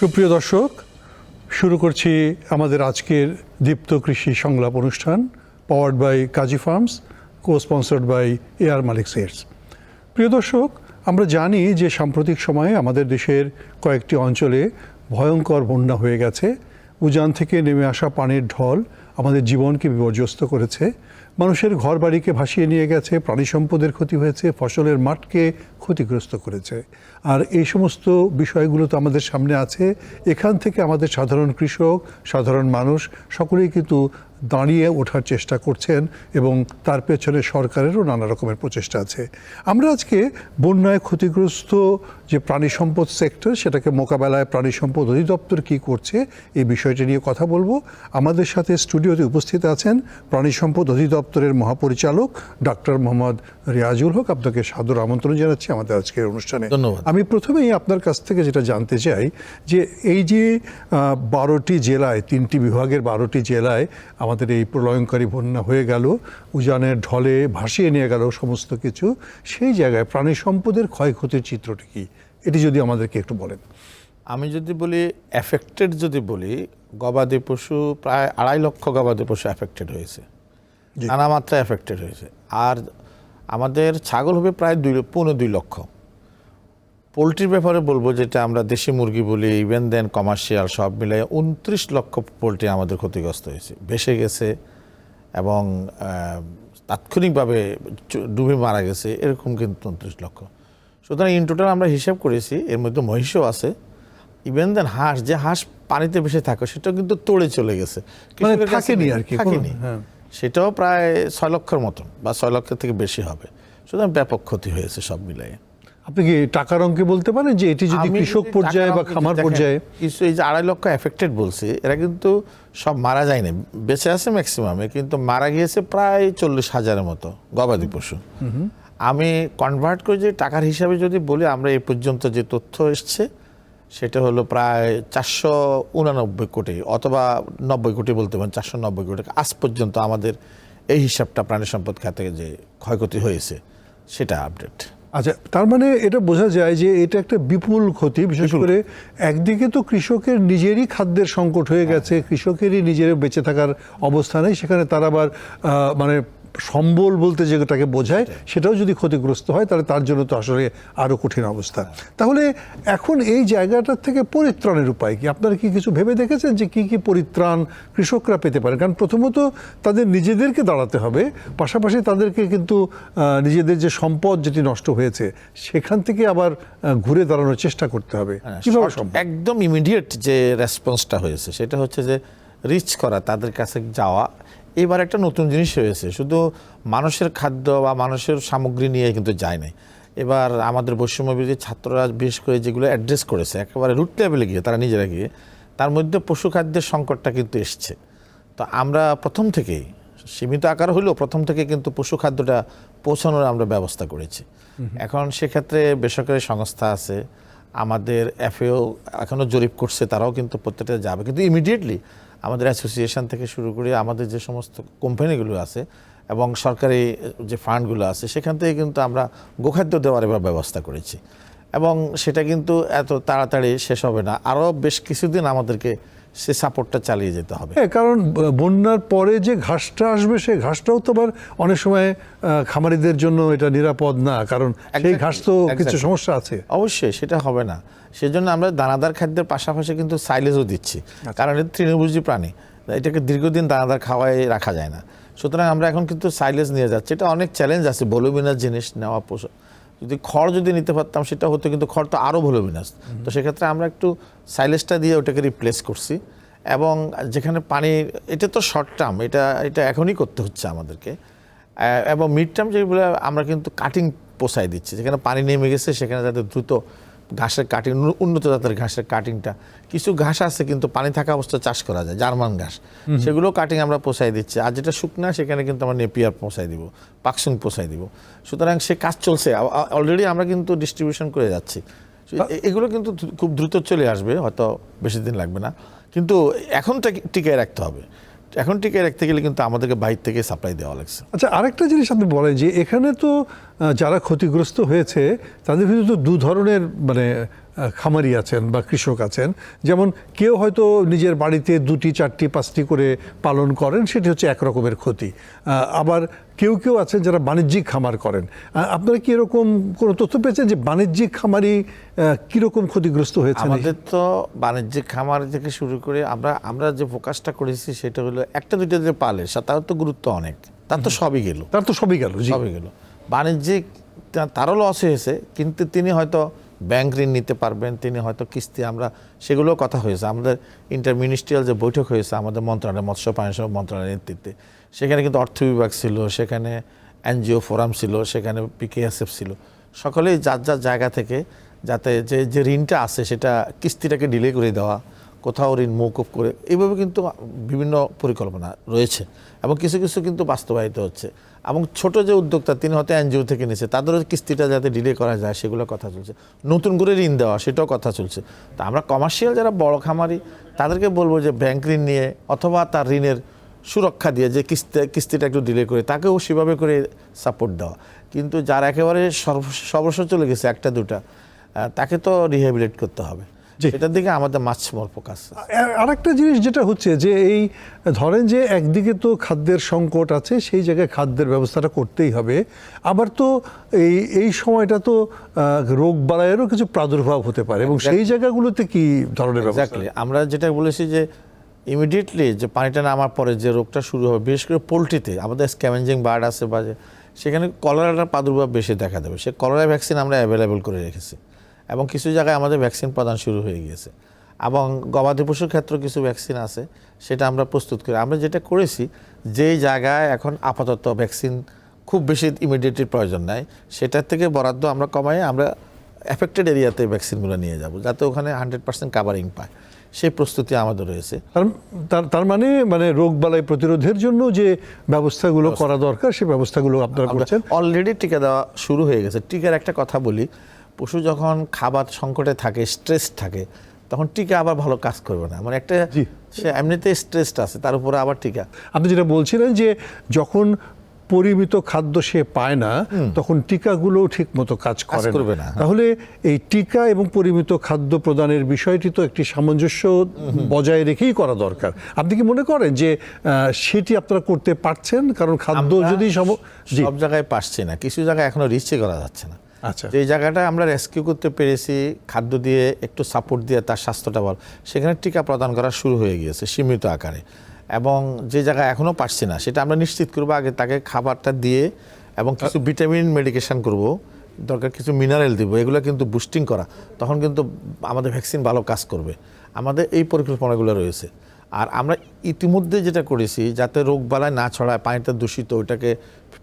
সুপ্রিয় দর্শক, শুরু করছি আমাদের আজকের দীপ্ত কৃষি সংলাপ অনুষ্ঠান powered by Kazi farms co sponsored by air মালিক সেটস প্রিয় দর্শক, আমরা জানি যে সাম্প্রতিক সময়ে আমাদের দেশের কয়েকটি অঞ্চলে ভয়ঙ্কর বন্যা হয়ে গেছে। উজান থেকে নেমে আসা পানির ঢল আমাদের জীবনকে বিপর্যস্ত করেছে। মানুষের ঘর বাড়িকে ভাসিয়ে নিয়ে গেছে, প্রাণী সম্পদের ক্ষতি হয়েছে, ফসলের মাঠকে ক্ষতিগ্রস্ত করেছে। আর এই সমস্ত বিষয়গুলো তো আমাদের সামনে আছে। এখান থেকে আমাদের সাধারণ কৃষক, সাধারণ মানুষ সকলেই কিন্তু দাঁড়িয়ে ওঠার চেষ্টা করছেন এবং তার পেছনে সরকারেরও নানা রকমের প্রচেষ্টা আছে। আমরা আজকে বন্যায় ক্ষতিগ্রস্ত যে প্রাণী সম্পদ সেক্টর, সেটাকে মোকাবেলায় প্রাণী সম্পদ অধিদপ্তর কী করছে, এই বিষয়টি নিয়ে কথা বলব। আমাদের সাথে স্টুডিওতে উপস্থিত আছেন প্রাণী সম্পদ অধিদপ্তরের মহাপরিচালক ডাক্তার মোহাম্মদ রিয়াজুল হক। আপনাকে সাদর আমন্ত্রণ জানাচ্ছি আমাদের আজকের অনুষ্ঠানে। ধন্যবাদ। আমি প্রথমেই আপনার কাছ থেকে যেটা জানতে চাই যে এই যে বারোটি জেলায় তিনটি বিভাগের বারোটি জেলায় আমাদের এই প্রলয়ঙ্কারী বন্যা হয়ে গেল উজানের ঢলে ভাসিয়ে নিয়ে গেল সমস্ত কিছু সেই জায়গায় প্রাণী সম্পদের ক্ষয়ক্ষতির চিত্রটি কি? এটি যদি আমাদেরকে একটু বলেন। আমি যদি বলি এফেক্টেড যদি বলি গবাদি পশু প্রায় আড়াই লক্ষ গবাদি পশু এফেক্টেড হয়েছে। নানা মাত্রায় এফেক্টেড হয়েছে। আর আমাদের ছাগল হবে প্রায় দুই পৌনে দুই লক্ষ। পোলট্রির ব্যাপারে বলব যেটা আমরা দেশি মুরগি বলি ইভেন দেন কমার্শিয়াল সব মিলে উনত্রিশ লক্ষ পোলট্রি আমাদের ক্ষতিগ্রস্ত হয়েছে। ভেসে গেছে এবং তাৎক্ষণিকভাবে ডুবে মারা গেছে এরকম কিন্তু উনত্রিশ লক্ষ। সুতরাং ইন টোটাল আমরা হিসাব করেছি এর মধ্যে মহিষও আছে। ইভেন দেন হাঁস যে হাঁস পানিতে ভেসে থাকে সেটাও কিন্তু তোড়ে চলে গেছে। মানে থাকেনি আর কি, থাকেনি। হ্যাঁ। সেটাও প্রায় ছয় লক্ষের মতন বা ছয় লক্ষের থেকে বেশি হবে। সুতরাং ব্যাপক ক্ষতি হয়েছে সব মিলাই আপনি কি টাকার অঙ্কে বলতে পারেন যে এটি যদি কৃষক পর্যায়ে বা খামার পর্যায়ে? কিছু এই যে আড়াই লক্ষ এফেক্টেড বলছে এরা কিন্তু সব মারা যায়নি। বেঁচে আছে ম্যাক্সিমামে কিন্তু মারা গিয়েছে প্রায় চল্লিশ হাজারের মতো গবাদি পশু। আমি কনভার্ট করে যে টাকার হিসাবে যদি বলি আমরা এ পর্যন্ত যে তথ্য এসছে সেটা হলো প্রায় চারশো উনানব্বই কোটি অথবা নব্বই কোটি বলতে পারেন চারশো নব্বই কোটি। আজ পর্যন্ত আমাদের এই হিসাবটা প্রাণী সম্পদ খাতে যে ক্ষয়ক্ষতি হয়েছে সেটা আপডেট আচ্ছা তার মানে এটা বোঝা যায় যে এটা একটা বিপুল ক্ষতি বিশেষ করে একদিকে তো কৃষকের নিজেরই খাদ্যের সংকট হয়ে গেছে কৃষকেরই নিজের বেঁচে থাকার অবস্থা নেই সেখানে তার আবার মানে সম্বল বলতে যেটাকে বোঝায় সেটাও যদি ক্ষতিগ্রস্ত হয় তাহলে তার জন্য তো আসলে আরও কঠিন অবস্থা। তাহলে এখন এই জায়গাটার থেকে পরিত্রাণের উপায় কি? আপনারা কি কিছু ভেবে দেখেছেন যে কি কি পরিত্রাণ কৃষকরা পেতে পারে কারণ প্রথমত তাদের নিজেদেরকে দাঁড়াতে হবে পাশাপাশি তাদেরকে কিন্তু নিজেদের যে সম্পদ যেটি নষ্ট হয়েছে সেখান থেকে আবার ঘুরে দাঁড়ানোর চেষ্টা করতে হবে। কীভাবে একদম ইমিডিয়েট যে রেসপন্সটা হয়েছে সেটা হচ্ছে যে রিচ করা তাদের কাছে যাওয়া এবার একটা নতুন জিনিস হয়েছে। শুধু মানুষের খাদ্য বা মানুষের সামগ্রী নিয়ে কিন্তু যায় নাই। এবার আমাদের বৈষম্যবিরোধী ছাত্ররা বিশেষ করে যেগুলো অ্যাড্রেস করেছে একেবারে রুট লেভেলে গিয়ে তারা নিজেরা গিয়ে তার মধ্যে পশু খাদ্যের সংকটটা কিন্তু এসছে। তো আমরা প্রথম থেকেই সীমিত আকার হলেও প্রথম থেকে কিন্তু পশু খাদ্যটা পৌঁছানোর আমরা ব্যবস্থা করেছি। এখন সেক্ষেত্রে বেসরকারি সংস্থা আছে আমাদের এফএও এখনও জরিপ করছে তারাও কিন্তু প্রত্যেকটা যাবে। কিন্তু ইমিডিয়েটলি আমাদের অ্যাসোসিয়েশন থেকে শুরু করে আমাদের যে সমস্ত কোম্পানিগুলো আছে এবং সরকারি যে ফান্ডগুলো আছে, সেখান থেকে কিন্তু আমরা গোখাদ্য দেওয়ার এবার ব্যবস্থা করেছি। এবং সেটা কিন্তু এত তাড়াতাড়ি শেষ হবে না। আরও বেশ কিছুদিন আমাদেরকে সে সাপোর্টটা চালিয়ে যেতে হবে। হ্যাঁ কারণ বন্যার পরে যে ঘাসটা আসবে সেই ঘাসটাও তো আবার অনেক সময় খামারিদের জন্য এটা নিরাপদ না কারণ সেই ঘাস তো কিছু সমস্যা আছে। অবশ্যই সেটা হবে না। সেজন্য আমরা দানাদার খাদ্যের পাশাপাশি কিন্তু সাইলেজও দিচ্ছি কারণ এটা তৃণভোজী প্রাণী এটাকে দীর্ঘদিন দানাদার খাওয়ায় রাখা যায় না। সুতরাং আমরা এখন কিন্তু সাইলেজ নিয়ে যাচ্ছি এটা অনেক চ্যালেঞ্জ আছে ভলুমিনাস জিনিস নেওয়া পোষা যদি খড় যদি নিতে পারতাম সেটা হতো কিন্তু খড় তো আরও ভলুমিনাস তো সেক্ষেত্রে আমরা একটু সাইলেসটা দিয়ে ওটাকে রিপ্লেস করছি এবং যেখানে পানি এটা তো শর্ট টার্ম এটা এটা এখনই করতে হচ্ছে আমাদেরকে। এবং মিড টার্ম যেগুলো আমরা কিন্তু কাটিং পোষায় দিচ্ছি যেখানে পানি নেমে গেছে সেখানে যাতে দ্রুত ঘাসের কাটিং উন্নত জাতের ঘাসের কাটিংটা কিছু ঘাস আছে কিন্তু পানি থাকা অবস্থায় চাষ করা যায় জার্মান ঘাস। সেগুলো কাটিং আমরা পোষায় দিচ্ছি। আর যেটা শুকনা সেখানে কিন্তু আমরা নেপিয়ার পোষায় দিব পাকসুং পোষায় দিব। সুতরাং সে কাজ চলছে। অলরেডি আমরা কিন্তু ডিস্ট্রিবিউশন করে যাচ্ছি। এগুলো কিন্তু খুব দ্রুত চলে আসবে হয়তো বেশি দিন লাগবে না। কিন্তু এখন টিকে- টিকিয়ে রাখতে হবে। এখন টিকে রাখতে গেলে কিন্তু আমাদেরকে বাইর থেকে সাপ্লাই দেওয়া লাগছে। আচ্ছা আরেকটা জিনিস আপনি বলেন যে এখানে তো যারা ক্ষতিগ্রস্ত হয়েছে, তাদের ভিতরে তো দু ধরনের মানে খামারি আছেন বা কৃষক আছেন। যেমন কেউ হয়তো নিজের বাড়িতে দুটি, চারটি, পাঁচটি করে পালন করেন, সেটি হচ্ছে একরকমের ক্ষতি। আবার কেউ কেউ আছেন যারা বাণিজ্যিক খামার করেন। আপনারা কি এরকম কোনো তথ্য পেয়েছেন যে বাণিজ্যিক খামারি কীরকম ক্ষতিগ্রস্ত হয়েছে আমাদের তো বাণিজ্যিক খামার থেকে শুরু করে আমরা আমরা যে ফোকাসটা করেছি সেটা হলো একটা দুইটা যে পালে সে- তার তো গুরুত্ব অনেক। তার তো সবই গেল। তার তো সবই গেল সবই গেল। বাণিজ্যিক তারও লস হয়েছে কিন্তু তিনি হয়তো ব্যাংক ঋণ নিতে পারবেন, তিনি হয়তো কিস্তি, আমরা সেগুলো কথা হয়েছে। আমাদের ইন্টারমিনিস্ট্রিয়াল যে বৈঠক হয়েছে, আমাদের মন্ত্রণালয়, মৎস্য পানি সম্পদ মন্ত্রণালয়ের নেতৃত্বে, সেখানে কিন্তু অর্থ বিভাগ ছিল, সেখানে এনজিও ফোরাম ছিল, সেখানে পিকেএসএফ ছিল। সকলেই যার যার জায়গা থেকে যাতে যে যে ঋণটা আছে, সেটা কিস্তিটাকে ডিলে করে দেওয়া, কোথাও ঋণ মৌকুফ করে এইভাবে কিন্তু বিভিন্ন পরিকল্পনা রয়েছে। এবং কিছু কিছু কিন্তু বাস্তবায়িত হচ্ছে। এবং ছোট যে উদ্যোক্তা, তিনি হয়তো এনজিও থেকে নিয়েছে তাদেরও কিস্তিটা যাতে ডিলে করা যায়, সেগুলো কথা চলছে। নতুন করে ঋণ দেওয়া, সেটাও কথা চলছে। তা আমরা কমার্শিয়াল যারা বড় খামারি, তাদেরকে বলব যে ব্যাংক ঋণ নিয়ে, অথবা তার ঋণের সুরক্ষা দিয়ে যে কিস্তি, কিস্তিটা একটু ডিলে করে, তাকেও সেভাবে করে সাপোর্ট দেওয়া। কিন্তু যার একেবারে সর্ব- সর্বস্ব চলে গেছে, একটা, দুটা তাকে তো রিহ্যাবিলিট করতে হবে। জি। এটার দিকে আমাদের মাছ মোর ফোকাস আর- আরেকটা জিনিস যেটা হচ্ছে যে এই ধরেন যে একদিকে তো খাদ্যের সংকট আছে সেই জায়গায় খাদ্যের ব্যবস্থাটা করতেই হবে। আবার তো এই এই সময়টা তো রোগ বালাইয়েরও কিছু প্রাদুর্ভাব হতে পারে এবং সেই জায়গাগুলোতে কি ধরনের ব্যবস্থা? আমরা যেটা বলেছি যে ইমিডিয়েটলি যে পানিটা নামার পরে যে রোগটা শুরু হবে বিশেষ করে পোলট্রিতে আমাদের স্ক্যাভেঞ্জিং বার্ড আছে বা যে সেখানে কলেরাটার প্রাদুর্ভাব বেশি দেখা দেবে। সে কলেরা ভ্যাকসিন আমরা অ্যাভেলেবেল করে রেখেছি। এবং কিছু জায়গায় আমাদের ভ্যাকসিন প্রদান শুরু হয়ে গিয়েছে। এবং গবাদি পশুর ক্ষেত্রে কিছু ভ্যাকসিন আছে সেটা আমরা প্রস্তুত করি। আমরা যেটা করেছি যেই জায়গায় এখন আপাতত ভ্যাকসিন খুব বেশি ইমিডিয়েটলি প্রয়োজন নাই সেটার থেকে বরাদ্দ আমরা কমাই আমরা এফেক্টেড এরিয়াতে ভ্যাকসিনগুলো নিয়ে যাব যাতে ওখানে হান্ড্রেড পার্সেন্ট কাভারিং পায়। সেই প্রস্তুতি আমাদের রয়েছে। তার মানে মানে রোগ বালাই প্রতিরোধের জন্য যে ব্যবস্থাগুলো করা দরকার সেই ব্যবস্থাগুলো আপনারা করছেন। অলরেডি টিকা দেওয়া শুরু হয়ে গেছে। টিকার একটা কথা বলি পশু যখন খাবার সংকটে থাকে স্ট্রেস থাকে তখন টিকা আবার ভালো কাজ করবে না। মানে একটা সে এমনিতে স্ট্রেসড আছে তার উপরে আবার টিকা। আপনি যেটা বলছিলেন যে যখন পরিমিত খাদ্য সে পায় না তখন টিকাগুলো ঠিক মতো কাজ করে করবে না। তাহলে এই টিকা এবং পরিমিত খাদ্য প্রদানের বিষয়টি তো একটি সামঞ্জস্য বজায় রেখেই করা দরকার। আপনি কি মনে করেন যে সেটি আপনারা করতে পারছেন? কারণ খাদ্য যদি সব জায়গায় পারছি না কিছু জায়গায় এখনও রিচে করা যাচ্ছে না। আচ্ছা। যে জায়গাটা আমরা রেস্কিউ করতে পেরেছি খাদ্য দিয়ে একটু সাপোর্ট দিয়ে তার স্বাস্থ্যটা ভালো সেখানে টিকা প্রদান করা শুরু হয়ে গিয়েছে সীমিত আকারে। এবং যে জায়গায় এখনও পারছি না সেটা আমরা নিশ্চিত করব আগে তাকে খাবারটা দিয়ে এবং কিছু ভিটামিন মেডিকেশন করব দরকার কিছু মিনারেল দিব এগুলো কিন্তু বুস্টিং করা তখন কিন্তু আমাদের ভ্যাকসিন ভালো কাজ করবে। আমাদের এই পরিকল্পনাগুলো রয়েছে। আর আমরা ইতিমধ্যে যেটা করেছি যাতে রোগ বালায় না ছড়ায় পানিটা দূষিত ওইটাকে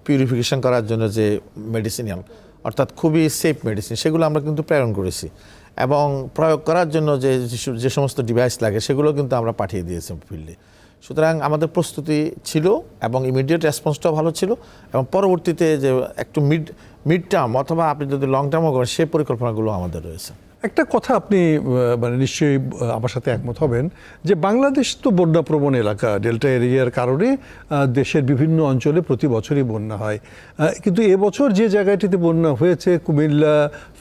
পিউরিফিকেশন করার জন্য যে মেডিসিনাল অর্থাৎ খুবই সেফ মেডিসিন সেগুলো আমরা কিন্তু প্রেরণ করেছি। এবং প্রয়োগ করার জন্য যে, যে- সমস্ত ডিভাইস লাগে, সেগুলো কিন্তু আমরা পাঠিয়ে দিয়েছি ফিল্ডে সুতরাং আমাদের প্রস্তুতি ছিল এবং ইমিডিয়েট রেসপন্সটাও ভালো ছিল এবং পরবর্তীতে যে একটু মিড মিড টার্ম অথবা আপনি যদি লং টার্মও করেন, সে পরিকল্পনাগুলো আমাদের রয়েছে। একটা কথা আপনি মানে নিশ্চয়ই আমার সাথে একমত হবেন যে বাংলাদেশ তো বন্যাপ্রবণ এলাকা। ডেল্টা এরিয়ার কারণে দেশের বিভিন্ন অঞ্চলে প্রতি বছরই বন্যা হয়। কিন্তু এবছর যে জায়গাটিতে বন্যা হয়েছে, কুমিল্লা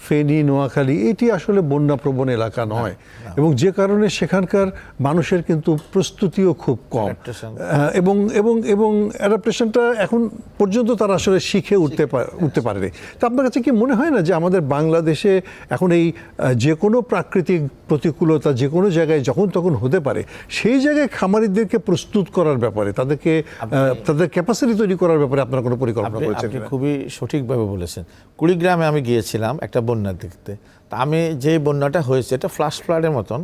ফেনী নোয়াখালী এটি আসলে বন্যাপ্রবণ এলাকা নয়। এবং যে কারণে সেখানকার মানুষের কিন্তু প্রস্তুতিও খুব কম। এবং এবং এবং অ্যাডাপ্টেশনটা এখন পর্যন্ত তারা আসলে শিখে উঠতে উঠতে পারেনি। তা আপনার কাছে কি মনে হয় না যে আমাদের বাংলাদেশে এখন এই যে কোনো প্রাকৃতিক প্রতিকূলতা যে কোনো জায়গায় যখন তখন হতে পারে সেই জায়গায় খামারিদেরকে প্রস্তুত করার ব্যাপারে তাদেরকে তাদের ক্যাপাসিটি তৈরি করার ব্যাপারে আপনার কোনো পরিকল্পনা করেছেন খুবই সঠিকভাবে বলেছেন। কুড়িগ্রামে আমি গিয়েছিলাম একটা বন্যা দেখতে। তা আমি যে বন্যাটা হয়েছে এটা ফ্লাশ ফ্লাডের মতন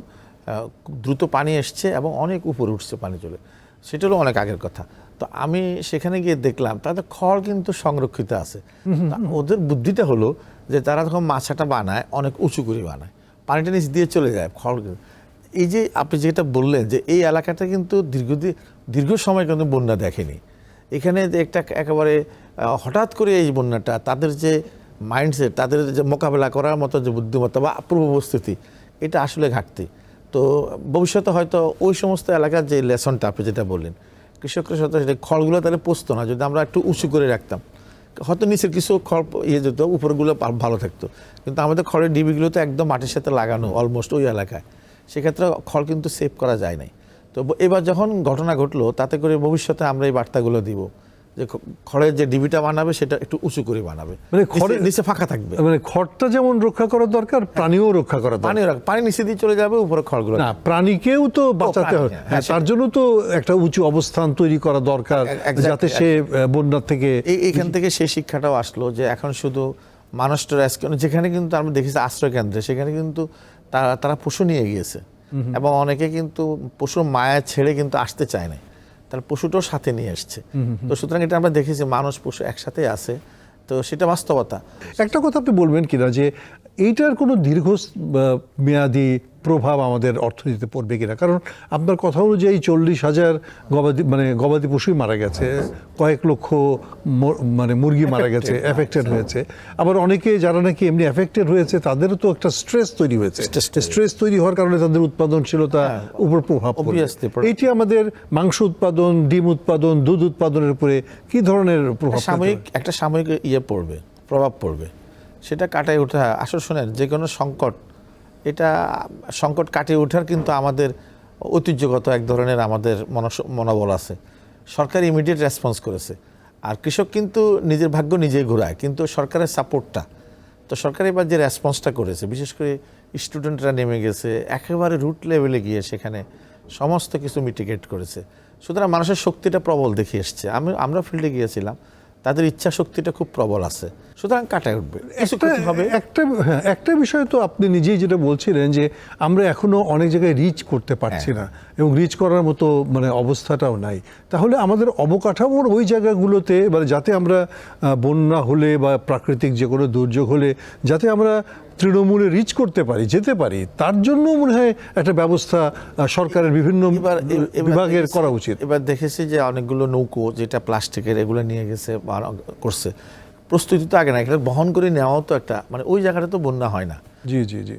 দ্রুত পানি এসছে এবং অনেক উপরে উঠছে পানি চলে। সেটা হলো অনেক আগের কথা। তো আমি সেখানে গিয়ে দেখলাম তাদের খড় কিন্তু সংরক্ষিত আছে। ওদের বুদ্ধিটা হলো যে তারা যখন মাছাটা বানায় অনেক উঁচু করে বানায় পানিটা নিচ দিয়ে চলে যায় খড় এই যে আপনি যেটা বললেন যে এই এলাকাটা কিন্তু দীর্ঘদিন দীর্ঘ সময় কিন্তু বন্যা দেখেনি। এখানে যে একটা একেবারে হঠাৎ করে এই বন্যাটা তাদের যে মাইন্ডসেট তাদের যে মোকাবেলা করার মতো যে বুদ্ধিমত্তা বা পূর্বপ্রস্তুতি এটা আসলে ঘাটতি। তো ভবিষ্যতে হয়তো ওই সমস্ত এলাকার যে লেসনটা আপনি যেটা বললেন, কৃষকরা সাথে সেটা খড়গুলো তাহলে পচতো না, যদি আমরা একটু উঁচু করে রাখতাম। হয়তো নিচের কিছু খড় ইয়ে যেত, উপরগুলো ভালো থাকতো। কিন্তু আমাদের খড়ের ডিবিগুলো তো একদম মাটির সাথে লাগানো অলমোস্ট ওই এলাকায়। সেক্ষেত্রে খড় কিন্তু সেভ করা যায় নাই। তো এবার যখন ঘটনা ঘটলো, তাতে করে ভবিষ্যতে আমরা এই বার্তাগুলো দিব। যে খড়ের যে ডিবিটা বানাবে সেটা একটু উঁচু করে বানাবে। মানে খড়ের- নিচে ফাঁকা থাকবে। মানে খড়টা যেমন রক্ষা করা দরকার প্রাণীও রক্ষা করা পানি রাখ- পানি নিচে দিয়ে চলে যাবে উপরে খড়গুলো না প্রাণীকেও তো বাঁচাতে হবে। হ্যাঁ, হ্যাঁ তার জন্য তো একটা উঁচু অবস্থান তৈরি করা দরকার যাতে সে বন্যার থেকে এই এইখান থেকে সেই শিক্ষাটাও আসলো যে এখন শুধু মানুষটা রেস্কিউ যেখানে কিন্তু আমরা দেখেছি আশ্রয় কেন্দ্রে সেখানে কিন্তু তারা তারা পশু নিয়ে গিয়েছে। এবং অনেকে কিন্তু পশুর মায়া ছেড়ে কিন্তু আসতে চায় না তার পশুটাও সাথে নিয়ে আসছে। তো সুতরাং এটা আমরা দেখেছি মানুষ পশু একসাথে আছে। তো সেটা বাস্তবতা। একটা কথা আপনি বলবেন কিনা যে এইটার কোনো দীর্ঘ মেয়াদি প্রভাব আমাদের অর্থনীতিতে পড়বে কিনা। কারণ আপনার কথা অনুযায়ী চল্লিশ হাজার গবাদি মানে গবাদি পশুই মারা গেছে কয়েক লক্ষ মানে মুরগি মারা গেছে এফেক্টেড হয়েছে। আবার অনেকে যারা নাকি এমনি এফেক্টেড হয়েছে তাদেরও তো একটা স্ট্রেস তৈরি হয়েছে। স্ট্রেস তৈরি হওয়ার কারণে তাদের উৎপাদনশীলতা উপর প্রভাব পড়বে। আমাদের মাংস উৎপাদন ডিম উৎপাদন দুধ উৎপাদনের উপরে কি ধরনের প্রভাব সাময়িক একটা সাময়িক ইয়ে পড়বে প্রভাব পড়বে। সেটা কাটায় ওঠা আসলে শোনেন যে কোনো সংকট এটা সংকট কাটিয়ে ওঠার কিন্তু আমাদের ঐতিহ্যগত এক ধরনের আমাদের মনোবল আছে। সরকার ইমিডিয়েট রেসপন্স করেছে। আর কৃষক কিন্তু নিজের ভাগ্য নিজেই ঘোরায়, কিন্তু সরকারের সাপোর্টটা তো সরকার এবার যে রেসপন্সটা করেছে, বিশেষ করে স্টুডেন্টরা নেমে গেছে, একেবারে রুট লেভেলে গিয়ে সেখানে সমস্ত কিছু মিটিগেট করেছে। সুতরাং মানুষের শক্তিটা প্রবল দেখে এসছে। আমি, আমরা ফিল্ডে গিয়েছিলাম, তাদের ইচ্ছা শক্তিটা খুব প্রবল আছে। সুতরাং কাটায় উঠবে। হবে। একটা হ্যাঁ, একটা বিষয় তো আপনি নিজেই যেটা বলছিলেন যে আমরা এখনও অনেক জায়গায় রিচ করতে পারছি হ্যাঁ। না এবং রিচ করার মতো মানে অবস্থাটাও নাই। তাহলে আমাদের অবকাঠামোর ওই জায়গাগুলোতে মানে যাতে আমরা বন্যা হলে বা প্রাকৃতিক যে কোনো দুর্যোগ হলে যাতে আমরা তৃণমূলে রিচ করতে পারি যেতে পারি তার জন্য মনে হয় একটা ব্যবস্থা সরকারের বিভিন্ন বিভাগের করা উচিত। এবার দেখেছি যে অনেকগুলো নৌকো যেটা প্লাস্টিকের এগুলো নিয়ে গেছে করছে। প্রস্তুতি তো আগে না এটা বহন করে নেওয়াও তো একটা মানে ওই জায়গাটা তো বন্যা হয় না। জি জি জি।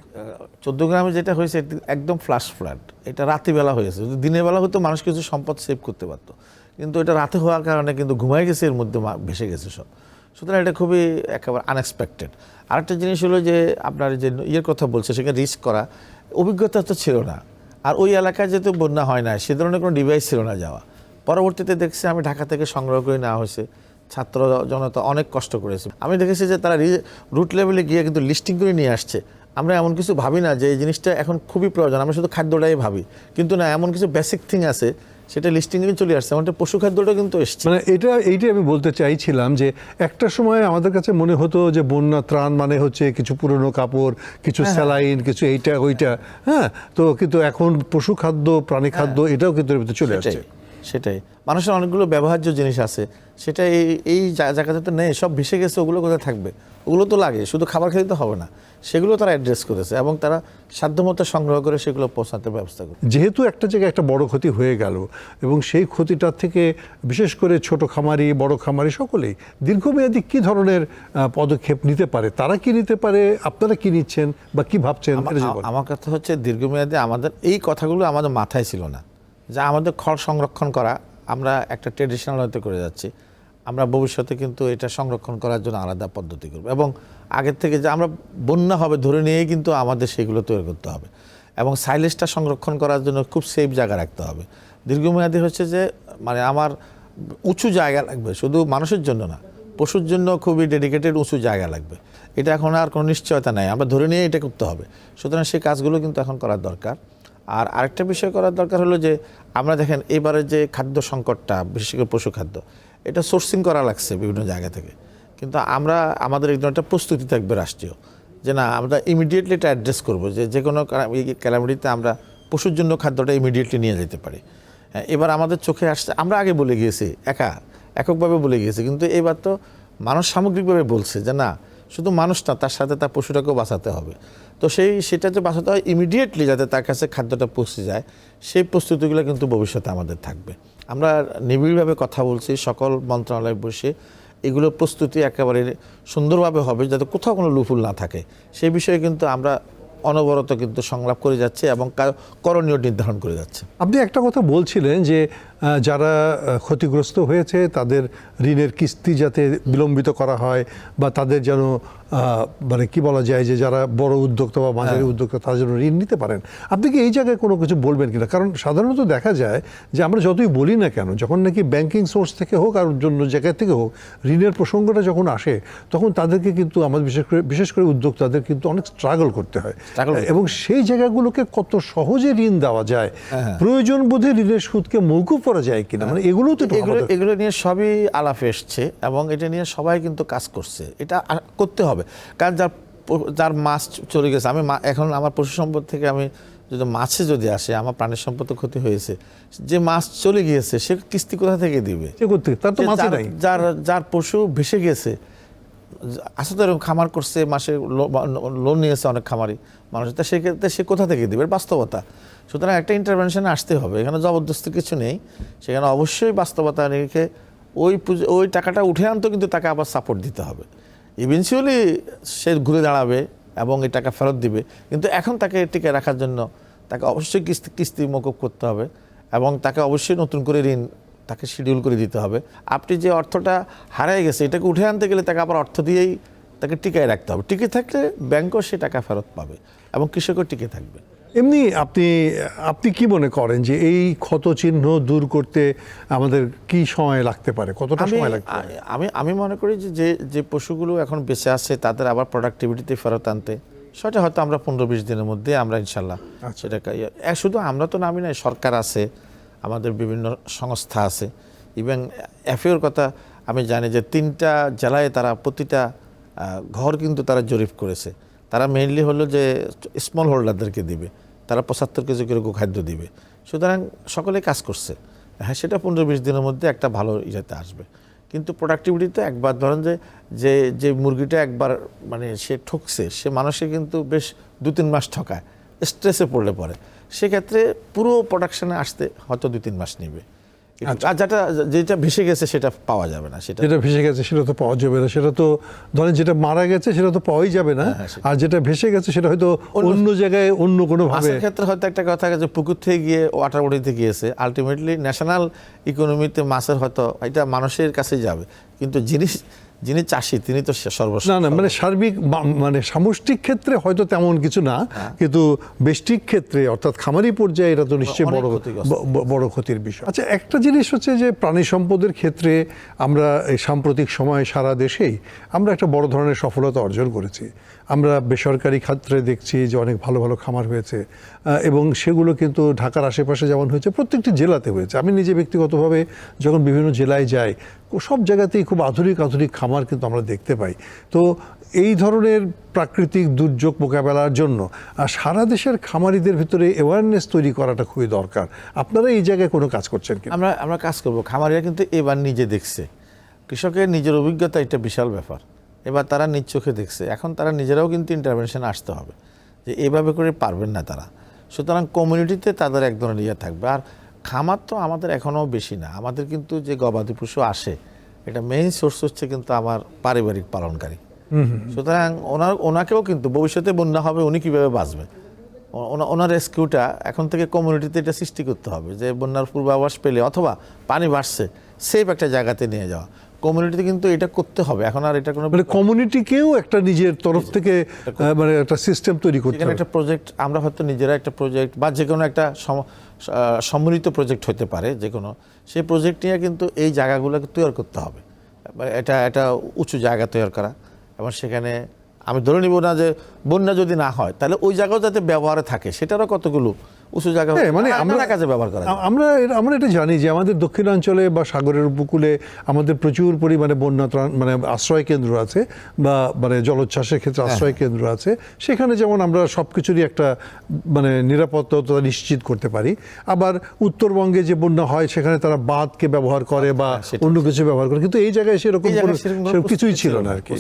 চোদ্দ গ্রামে যেটা হয়েছে একদম ফ্লাশ ফ্লাড এটা রাত্রিবেলা হয়েছে। যদি দিনের বেলা হতো মানুষ কিছু সম্পদ সেভ করতে পারতো। কিন্তু এটা রাতে হওয়ার কারণে কিন্তু ঘুমাই গেছে এর মধ্যে মা- ভেসে গেছে সব। সুতরাং এটা খুবই একেবারে আনএক্সপেক্টেড আরেকটা জিনিস হলো যে আপনার যে ইয়ের কথা বলছে সেখানে রিস্ক করা অভিজ্ঞতা তো ছিল না। আর ওই এলাকায় যেহেতু বন্যা হয় না সে ধরনের কোনো ডিভাইস ছিল না যাওয়া। পরবর্তীতে দেখছি আমি ঢাকা থেকে সংগ্রহ করে নেওয়া হয়েছে। ছাত্র জনতা অনেক কষ্ট করেছে। আমি দেখেছি যে তারা রুট লেভেলে গিয়ে কিন্তু লিস্টিং করে নিয়ে আসছে। আমরা এমন কিছু ভাবি না যে এই জিনিসটা এখন খুবই প্রয়োজন। আমরা শুধু খাদ্যটাই ভাবি। কিন্তু না এমন কিছু বেসিক থিং আছে সেটা লিস্টিং এ চলে আসছে। আমাদের পশু খাদ্যটা কিন্তু এসছে। মানে এটা এইটাই আমি বলতে চাইছিলাম যে একটা সময় আমাদের কাছে মনে হতো যে বন্যা ত্রাণ মানে হচ্ছে কিছু পুরনো কাপড় কিছু স্যালাইন কিছু এইটা ওইটা। হ্যাঁ তো কিন্তু এখন পশু খাদ্য প্রাণী খাদ্য এটাও কিন্তু ভিতরে চলে আসছে। সেটাই। মানুষের অনেকগুলো ব্যবহার্য জিনিস আছে। সেটা এই এই জায়গাতে তো নেই সব ভেসে গেছে ওগুলো কোথায় থাকবে? ওগুলো তো লাগে শুধু খাবার খেলে তো হবে না। সেগুলো তারা অ্যাড্রেস করেছে এবং তারা সাধ্যমতো সংগ্রহ করে সেগুলো পৌঁছাতে ব্যবস্থা করে যেহেতু একটা জায়গায় একটা বড় ক্ষতি হয়ে গেল এবং সেই ক্ষতিটার থেকে বিশেষ করে ছোট খামারি বড় খামারি সকলেই দীর্ঘমেয়াদী কি ধরনের পদক্ষেপ নিতে পারে? তারা কি নিতে পারে? আপনারা কি নিচ্ছেন বা কি ভাবছেন। আমার কথা হচ্ছে দীর্ঘমেয়াদী আমাদের এই কথাগুলো আমাদের মাথায় ছিল না। যা আমাদের খড় সংরক্ষণ করা, আমরা একটা ট্রেডিশনাল হয়তো করে যাচ্ছি। আমরা ভবিষ্যতে কিন্তু এটা সংরক্ষণ করার জন্য আলাদা পদ্ধতি করব এবং আগের থেকে যে আমরা বন্যা হবে ধরে নিয়েই কিন্তু আমাদের সেগুলো তৈরি করতে হবে এবং সাইলেজটা সংরক্ষণ করার জন্য খুব সেফ জায়গা রাখতে হবে। দীর্ঘমেয়াদী হচ্ছে যে মানে আমার উঁচু জায়গা লাগবে, শুধু মানুষের জন্য না, পশুর জন্য খুবই ডেডিকেটেড উঁচু জায়গা লাগবে। এটা এখন আর কোনো নিশ্চয়তা নাই, আমরা ধরে নিয়ে এটা করতে হবে। সুতরাং সেই কাজগুলো কিন্তু এখন করার দরকার। আর আরেকটা বিষয় করার দরকার হলো যে আমরা দেখেন এবারে যে খাদ্য সংকটটা বিশেষ করে পশু খাদ্য এটা সোর্সিং করা লাগছে বিভিন্ন জায়গা থেকে। কিন্তু আমরা আমাদের একদম একটা প্রস্তুতি থাকবে রাষ্ট্রীয় যে না আমরা ইমিডিয়েটলি এটা অ্যাড্রেস করব যে যে কোনো ক্যালামিটিতে আমরা পশুর জন্য খাদ্যটা ইমিডিয়েটলি নিয়ে যেতে পারি। হ্যাঁ, এবার আমাদের চোখে আসছে আমরা আগে বলে গিয়েছি একা এককভাবে বলে গিয়েছি কিন্তু এবার তো মানুষ সামগ্রিকভাবে বলছে যে না শুধু মানুষ না তার সাথে তার পশুটাকেও বাঁচাতে হবে। তো সেই সেটা যে বাঁচাতে হয় ইমিডিয়েটলি যাতে তার কাছে খাদ্যটা পৌঁছে যায়। সেই প্রস্তুতিগুলো কিন্তু ভবিষ্যতে আমাদের থাকবে। আমরা নিবিড়ভাবে কথা বলছি, সকল মন্ত্রণালয়ে বসে এগুলো প্রস্তুতি একেবারে সুন্দরভাবে হবে যাতে কোথাও কোনো লুফুল না থাকে। সেই বিষয়ে কিন্তু আমরা অনবরত কিন্তু সংলাপ করে যাচ্ছি এবং করণীয় নির্ধারণ করে যাচ্ছে। আপনি একটা কথা বলছিলেন যে যারা ক্ষতিগ্রস্ত হয়েছে তাদের ঋণের কিস্তি যাতে বিলম্বিত করা হয় বা তাদের যেন মানে কি বলা যায় যে যারা বড় উদ্যোক্তা বা মাঝারি উদ্যোক্তা তারা যেন ঋণ নিতে পারেন। আপনি কি এই জায়গায় কোনো কিছু বলবেন কিনা? কারণ সাধারণত দেখা যায় যে আমরা যতই বলি না কেন যখন নাকি ব্যাংকিং সোর্স থেকে হোক আর অন্য জায়গা থেকে হোক ঋণের প্রসঙ্গটা যখন আসে তখন তাদেরকে কিন্তু আমাদের বিশেষ করে বিশেষ করে উদ্যোক্তাদের কিন্তু অনেক স্ট্রাগল করতে হয়। এবং সেই জায়গাগুলোকে কত সহজে ঋণ দেওয়া যায় হ্যাঁ। প্রয়োজন বোধে ঋণের সুদকে মৌকুব করা যায় কিনা? মানে এগুলো তো এগুলো এগুলো নিয়ে সবই আলাপ এসছে এবং এটা নিয়ে সবাই কিন্তু কাজ করছে। এটা করতে হবে। কারণ যার যার মাছ চলে গেছে আমি এখন আমার পশু সম্পদ থেকে আমি যদি মাছে যদি আসে আমার প্রাণের সম্পদ ক্ষতি হয়েছে। যে মাছ চলে গিয়েছে সে কিস্তি কোথা থেকে দিবে? সে করতে তার তো যার- নাই। যার যার পশু ভেসে গেছে আসলে তো এরকম খামার করছে মাসে লোন নিয়েছে অনেক খামারি। মানুষ তা সেক্ষেত্রে সে কোথা থেকে দেবে? বাস্তবতা। সুতরাং একটা ইন্টারভেনশন আসতে হবে। এখানে জবরদস্তি কিছু নেই। সেখানে অবশ্যই বাস্তবতা রেখে ওই ওই টাকাটা উঠে আনতো কিন্তু তাকে আবার সাপোর্ট দিতে হবে। ইভেনচুয়ালি সে ঘুরে দাঁড়াবে এবং এই টাকা ফেরত দিবে। কিন্তু এখন তাকে টিকে রাখার জন্য তাকে অবশ্যই কিস্তি কিস্তি মকুব করতে হবে এবং তাকে অবশ্যই নতুন করে ঋণ তাকে শিডিউল করে দিতে হবে। আপনি যে অর্থটা হারিয়ে গেছে, এটাকে উঠে আনতে গেলে তাকে আবার অর্থ দিয়েই তাকে টিকায় রাখতে হবে। টিকে থাকলে ব্যাংকও সে টাকা ফেরত পাবে। এবং কৃষকও টিকে থাকবে। এমনি আপনি আপনি কি মনে করেন যে এই ক্ষত চিহ্ন দূর করতে আমাদের কি সময় লাগতে পারে? কতটা সময় লাগতে পারে? আমি আমি মনে করি যে যে যে পশুগুলো এখন বেঁচে আছে তাদের আবার প্রোডাক্টিভিটিতে ফেরত আনতে সেটা হয়তো আমরা পনেরো বিশ দিনের মধ্যে আমরা ইনশাল্লাহ আচ্ছা। সেটা শুধু আমরা তো নামি নাই সরকার আছে আমাদের বিভিন্ন সংস্থা আছে। ইভেন এফএওর কথা আমি জানি যে তিনটা জেলায় তারা প্রতিটা ঘর কিন্তু তারা জরিপ করেছে। তারা মেইনলি হলো যে স্মল হোল্ডারদেরকে দিবে, তারা পঁচাত্তর কেজি করে গোখাদ্য দিবে। সুতরাং সকলে কাজ করছে। হ্যাঁ সেটা পনেরো বিশ দিনের মধ্যে একটা ভালো ইয়েতে আসবে। কিন্তু প্রোডাক্টিভিটিতে একবার, ধরেন যে যে যে মুরগিটা একবার মানে সে ঠকছে, সে মানুষে কিন্তু বেশ দু তিন মাস ঠকায় স্ট্রেসে পড়লে পরে। সেক্ষেত্রে পুরো প্রোডাকশনে আসতে হয়তো দু তিন মাস নেবে। আর যেটা যেটা ভেসে গেছে সেটা পাওয়া যাবে না সেটা যেটা ভেসে গেছে সেটা তো পাওয়া যাবে না সেটা তো ধরেন যেটা মারা গেছে সেটা তো পাওয়াই যাবে না হ্যাঁ, আর যেটা ভেসে গেছে সেটা হয়তো অন্য জায়গায় অন্য কোনো ভাবে ক্ষেত্রে হয়তো একটা কথা আছে পুকুর থেকে গিয়ে ওয়াটার বডিতে গিয়েছে। আলটিমেটলি ন্যাশনাল ইকোনমিতে মাছের হয়তো এটা মানুষের কাছে যাবে। কিন্তু যিনি যিনি চাষি তিনি তো সর্বস্ব না না মানে সার্বিক মানে সামষ্টিক ক্ষেত্রে হয়তো তেমন কিছু না হ্যাঁ। কিন্তু বেষ্টিক ক্ষেত্রে অর্থাৎ খামারি পর্যায়ে এটা তো নিশ্চয়ই বড় বড় ক্ষতির বিষয়। আচ্ছা একটা জিনিস হচ্ছে যে প্রাণী সম্পদের ক্ষেত্রে আমরা এই সাম্প্রতিক সময়ে সারা দেশেই আমরা একটা বড় ধরনের সফলতা অর্জন করেছি। আমরা বেসরকারি ক্ষেত্রে দেখছি যে অনেক ভালো ভালো খামার হয়েছে এবং সেগুলো কিন্তু ঢাকার আশেপাশে যেমন হয়েছে, প্রত্যেকটি জেলাতে হয়েছে। আমি নিজে ব্যক্তিগতভাবে যখন বিভিন্ন জেলায় যাই, সব জায়গাতেই খুব আধুনিক আধুনিক খামার কিন্তু আমরা দেখতে পাই। তো এই ধরনের প্রাকৃতিক দুর্যোগ মোকাবেলার জন্য আর সারা দেশের খামারিদের ভিতরে অ্যাওয়ারনেস তৈরি করাটা খুবই দরকার। আপনারা এই জায়গায় কোনো কাজ করছেন কি আমরা আমরা কাজ করব। খামারিরা কিন্তু এবার নিজে দেখছে। কৃষকের নিজের অভিজ্ঞতা, এটা বিশাল ব্যাপার। এবার তারা নিজ চোখে দেখছে। এখন তারা নিজেরাও কিন্তু ইন্টারভেনশন আসতে হবে যে এভাবে করে পারবেন না তারা। সুতরাং কমিউনিটিতে তাদের এক ধরনের ইয়ে থাকবে। আর খামার তো আমাদের এখনও বেশি না। আমাদের কিন্তু যে গবাদি পশু আসে এটা মেইন সোর্স হচ্ছে কিন্তু আমার পারিবারিক পালনকারী। সুতরাং ওনার ওনাকেও কিন্তু ভবিষ্যতে বন্যা হবে উনি কীভাবে বাঁচবে ওনার রেস্কিউটা এখন থেকে কমিউনিটিতে এটা সৃষ্টি করতে হবে যে বন্যার পূর্বাভাস পেলে অথবা পানি বাড়ছে সেফ একটা জায়গাতে নিয়ে যাওয়া। কমিউনিটিতে কিন্তু এটা করতে হবে। এখন আর এটা কোনো মানে কমিউনিটিকেও একটা নিজের তরফ থেকে মানে একটা সিস্টেম তৈরি করতে হবে। একটা প্রজেক্ট আমরা হয়তো নিজেরা একটা প্রজেক্ট বা যে কোনো একটা সম- সম্মিলিত প্রজেক্ট হতে পারে যে কোনো সেই প্রজেক্ট নিয়ে কিন্তু এই জায়গাগুলোকে তৈরি করতে হবে। মানে এটা এটা উঁচু জায়গা তৈরি করা। এবং সেখানে আমি ধরে নিব না যে বন্যা যদি না হয় তাহলে ওই জায়গাও যাতে ব্যবহারে থাকে সেটারও কতগুলো উঁচু জায়গা হ্যাঁ, মানে আমরা কাজে ব্যবহার করা আমরা আমরা এটা জানি যে আমাদের দক্ষিণাঞ্চলে বা সাগরের উপকূলে আমাদের প্রচুর পরিমাণে বন্যা মানে আশ্রয় কেন্দ্র আছে বা মানে জলোচ্ছ্বাসের ক্ষেত্রে হ্যাঁ, আশ্রয় কেন্দ্র আছে। সেখানে যেমন আমরা সব কিছুরই একটা মানে নিরাপত্তা নিশ্চিত করতে পারি। আবার উত্তরবঙ্গে যে বন্যা হয় সেখানে তারা বাঁধকে ব্যবহার করে বা হ্যাঁ, অন্য কিছু ব্যবহার করে। কিন্তু এই জায়গায় সেরকম কিছুই ছিল না আর কি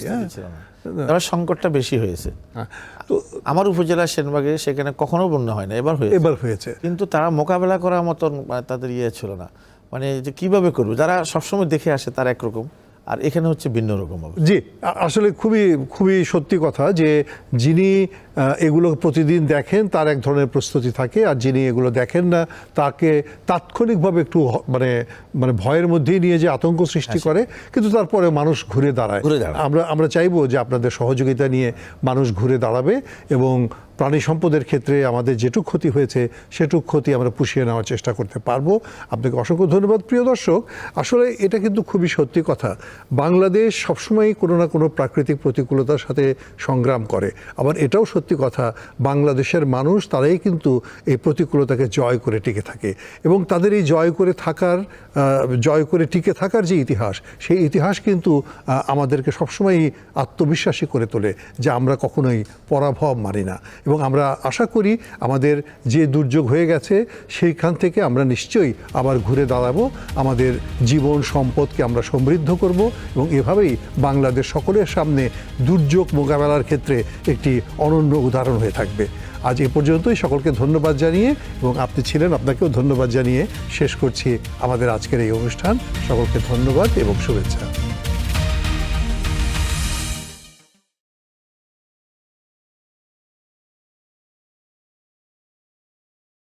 হ্যাঁ। সংকটটা বেশি হয়েছে। হ্যাঁ। তো আমার উপজেলা সেনবাগে সেখানে কখনো বন্যা হয় না এবার হয়েছে। এবার হয়েছে। কিন্তু তারা মোকাবেলা করার মতন তাদের ইয়ে ছিল না। মানে যে কীভাবে করবে? যারা সবসময় দেখে আসে তারা একরকম। আর এখানে হচ্ছে ভিন্ন রকম অবস্থা। জি আসলে খুবই খুবই সত্যি কথা যে যিনি এগুলো প্রতিদিন দেখেন তার এক ধরনের প্রস্তুতি থাকে আর যিনি এগুলো দেখেন না তাকে তাৎক্ষণিকভাবে একটু মানে মানে ভয়ের মধ্যেই নিয়ে যে আতঙ্ক সৃষ্টি করে কিন্তু তারপরে মানুষ ঘুরে দাঁড়ায়। ঘুরে দাঁড়ায়। আমরা আমরা চাইব যে আপনাদের সহযোগিতা নিয়ে মানুষ ঘুরে দাঁড়াবে এবং প্রাণী সম্পদের ক্ষেত্রে আমাদের যেটুক ক্ষতি হয়েছে, সেটুক ক্ষতি আমরা পুষিয়ে নেওয়ার চেষ্টা করতে পারব। আপনাকে অসংখ্য ধন্যবাদ, প্রিয় দর্শক। আসলে এটা কিন্তু খুবই সত্যি কথা। বাংলাদেশ সবসময়ই কোনো না কোনো প্রাকৃতিক প্রতিকূলতার সাথে সংগ্রাম করে। আবার এটাও সত্যি কথা, বাংলাদেশের মানুষ তারাই কিন্তু এই প্রতিকূলতাকে জয় করে টিকে থাকে। এবং তাদের এই জয় করে থাকার জয় করে টিকে থাকার যে ইতিহাস, সেই ইতিহাস কিন্তু আমাদেরকে সবসময়ই আত্মবিশ্বাসী করে তোলে যে আমরা কখনোই পরাভব মানি না। এবং আমরা আশা করি আমাদের যে দুর্যোগ হয়ে গেছে, সেইখান থেকে আমরা নিশ্চয়ই আবার ঘুরে দাঁড়াবো। আমাদের জীবন সম্পদকে আমরা সমৃদ্ধ করব এবং এভাবেই বাংলাদেশ সকলের সামনে দুর্যোগ মোকাবেলার ক্ষেত্রে একটি অনন্য উদাহরণ হয়ে থাকবে। আজ এ পর্যন্তই, সকলকে ধন্যবাদ জানিয়ে এবং আপনি ছিলেন, আপনাকেও ধন্যবাদ জানিয়ে শেষ করছি আমাদের আজকের এই অনুষ্ঠান। সকলকে ধন্যবাদ এবং শুভেচ্ছা।